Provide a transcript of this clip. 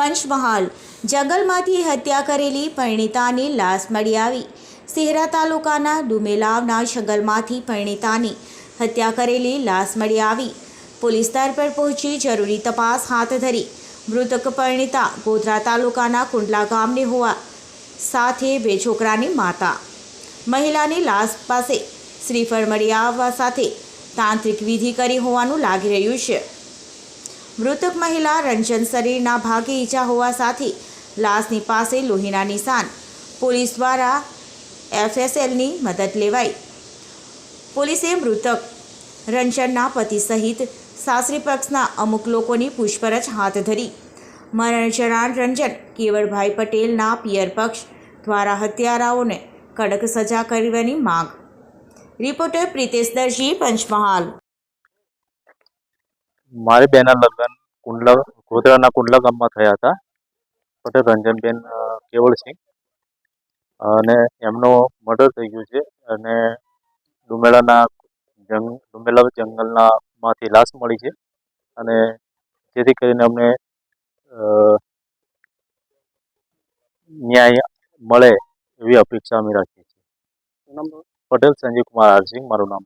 પંચમહાલ. જંગલમાંથી હત્યા કરેલી પરિણીતાની લાશ મળી આવી. સેહરા તાલુકાના ડુમેલાવના જંગલમાંથી પરિણીતાની હત્યા કરેલી લાશ મળી આવી. પોલીસ સ્થળ પર પહોંચી જરૂરી તપાસ હાથ ધરી. મૃતક પરિણીતા ગોધરા તાલુકાના કુંડલા ગામની હોવા સાથે બે છોકરાની માતા. મહિલાની લાશ પાસે શ્રીફળ મળી આવવા સાથે તાંત્રિક વિધિ કરી હોવાનું લાગી રહ્યું છે. મૃતક મહિલા રંજન શરીરના ભાગે ઈજા હોવા સાથે લાશની પાસે લોહીના નિશાન. પોલીસ દ્વારા એફએસએલની મદદ લેવાઈ. પોલીસે મૃતક રંજનના પતિ સહિત સાસરી પક્ષના અમુક લોકોની પૂછપરછ હાથ ધરી. મરણ રંજન કેવળભાઈ પટેલના પિયર પક્ષ દ્વારા હત્યારાઓને કડક સજા કરવાની માંગ. રિપોર્ટર પ્રિતેશ દરજી, પંચમહાલ. મારી બેના લગ્ન કુંડલા ગોધરાના કુંડલા ગામમાં થયા હતા. પટેલ રંજનબેન કેવળસિંહ. અને એમનો મર્ડર થઈ ગયું છે અને ડુમેલાના જંગ ડુમેલા જંગલના માંથી લાશ મળી છે. અને જેથી કરીને અમને ન્યાય મળે એવી અપેક્ષા અમે રાખીએ છીએ. પટેલ સંજીવ કુમાર હરસિંહ મારું નામ.